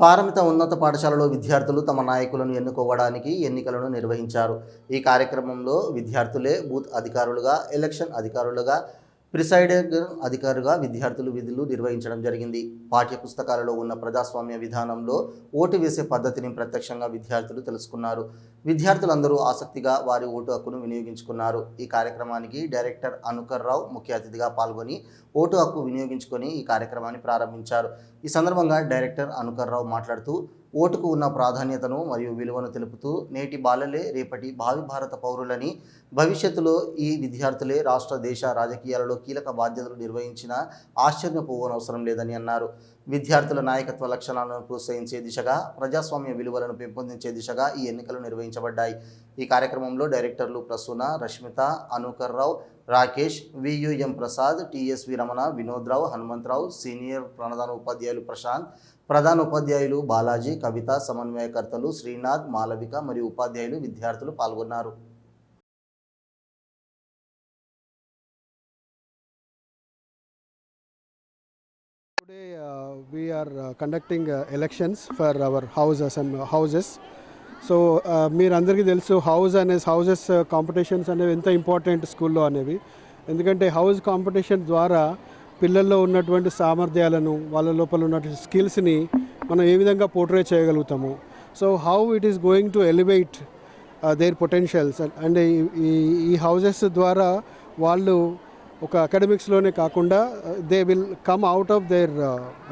పారమిత ఉన్నత పాఠశాలలో విద్యార్థులు తమ నాయకులను ఎన్నుకోవడానికి ఎన్నికలను నిర్వహించారు. ఈ కార్యక్రమంలో విద్యార్థులే బూత్ అధికారులుగా ఎలక్షన్ అధికారులుగా ప్రిసైడింగ్ అధికారుగా విద్యార్థులు విధులు నిర్వహించడం జరిగింది. పాఠ్య పుస్తకాలలో ఉన్న ప్రజాస్వామ్య విధానంలో ఓటు వేసే పద్ధతిని ప్రత్యక్షంగా విద్యార్థులు తెలుసుకున్నారు. విద్యార్థులందరూ ఆసక్తిగా వారి ఓటు హక్కును వినియోగించుకున్నారు. ఈ కార్యక్రమానికి డైరెక్టర్ అనుకర్ రావు ముఖ్య అతిథిగా పాల్గొని ఓటు హక్కు వినియోగించుకొని ఈ కార్యక్రమాన్ని ప్రారంభించారు. ఈ సందర్భంగా డైరెక్టర్ అనుకర్ రావు మాట్లాడుతూ ఓటుకు ఉన్న ప్రాధాన్యతను మరియు విలువను తెలుపుతూ నేటి బాలలే రేపటి భావి భారత పౌరులని భవిష్యత్తులో ఈ విద్యార్థులే రాష్ట్ర దేశ రాజకీయాలలో కీలక బాధ్యతలు నిర్వహించిన ఆశ్చర్యపోవనవసరం లేదని అన్నారు. విద్యార్థుల నాయకత్వ లక్షణాలను ప్రోత్సహించే దిశగా ప్రజాస్వామ్య విలువలను పెంపొందించే దిశగా ఈ ఎన్నికలు నిర్వహించబడ్డాయి. ఈ కార్యక్రమంలో డైరెక్టర్లు Prasuna Rashmita Anukar Rao Rakesh VUM Prasad TSV Ramana Vinod Rao Hanumantha Rao senior ప్రధాన ఉపాధ్యాయులు ప్రశాంత్ ప్రధాన ఉపాధ్యాయులు బాలాజీ కవిత సమన్వయకర్తలు శ్రీనాథ్ మాలవిక మరియు ఉపాధ్యాయులు విద్యార్థులు పాల్గొన్నారు Today uh, we are uh, conducting uh, elections for our houses and houses. So మీరందరికీ తెలుసు హౌస్ అనే హౌసెస్ కాంపిటీషన్స్ అనేవి ఎంత ఇంపార్టెంట్ స్కూల్లో అనేవి. ఎందుకంటే హౌస్ కాంపిటీషన్ ద్వారా పిల్లల్లో ఉన్నటువంటి సామర్థ్యాలను వాళ్ళ లోపల ఉన్నటువంటి స్కిల్స్ని మనం ఏ విధంగా పోర్ట్రే చేయగలుగుతాము. So how it is going to elevate their potentials and ఈ ఈ హౌసెస్ ద్వారా వాళ్ళు ఒక అకాడమిక్స్లోనే కాకుండా they will come out of their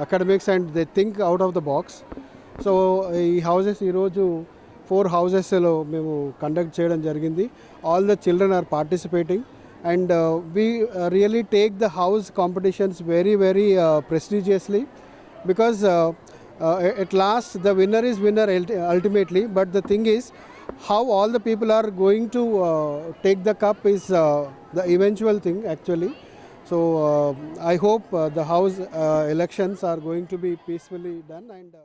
academics and they think out of the box. So ఈ హౌసెస్ ఈరోజు ఫోర్ హౌజెస్లో మేము కండక్ట్ చేయడం జరిగింది. All the children are participating and we really take the house competitions very very prestigiously because at last the winner is winner ultimately but the thing is how all the people are going to take the cup is the eventual thing actually so I hope the house elections are going to be peacefully done and